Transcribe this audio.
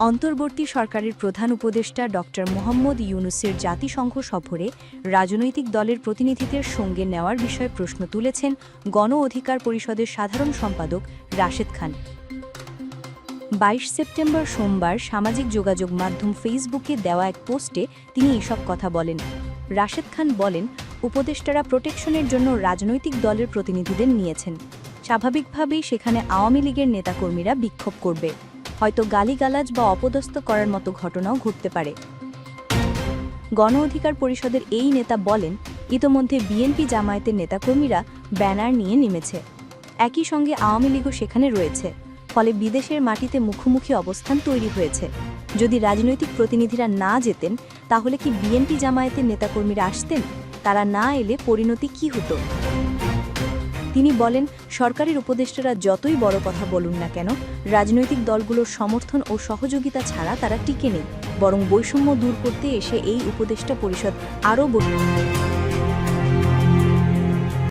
অন্তর্বর্তী সরকারের প্রধান উপদেষ্টা ড. মোহাম্মদ ইউনুসের জাতিসংঘ সফরে রাজনৈতিক দলের প্রতিনিধিদের সঙ্গে নেওয়ার বিষয়ে প্রশ্ন তুলেছেন গণ অধিকার পরিষদের সাধারণ সম্পাদক রাশেদ খান। বাইশ সেপ্টেম্বর সোমবার সামাজিক যোগাযোগ মাধ্যম ফেসবুকে দেওয়া এক পোস্টে তিনি এসব কথা বলেন। রাশেদ খান বলেন, উপদেষ্টারা প্রোটেকশনের জন্য রাজনৈতিক দলের প্রতিনিধিদের নিয়েছেন। স্বাভাবিকভাবেই সেখানে আওয়ামী লীগের নেতাকর্মীরা বিক্ষোভ করবে। হয়তো গালিগালাজ বা অপদস্থ করার মতো ঘটনাও ঘটতে পারে। গণ অধিকার পরিষদের এই নেতা বলেন, ইতোমধ্যে বিএনপি জামায়াতের নেতাকর্মীরা ব্যানার নিয়ে নেমেছে। একই সঙ্গে আওয়ামী লীগও সেখানে রয়েছে, ফলে বিদেশের মাটিতে মুখোমুখি অবস্থান তৈরি হয়েছে। যদি রাজনৈতিক প্রতিনিধিরা না যেতেন, তাহলে কি বিএনপি জামায়াতের নেতাকর্মীরা আসতেন? তারা না এলে পরিণতি কি হতো? তিনি বলেন, সরকারের উপদেষ্টারা যতই বড় কথা বলুন না কেন, রাজনৈতিক দলগুলোর সমর্থন ও সহযোগিতা ছাড়া তারা টিকে নেই। বরং বৈষম্য দূর করতে এসে এই উপদেষ্টা পরিষদ আরও বড়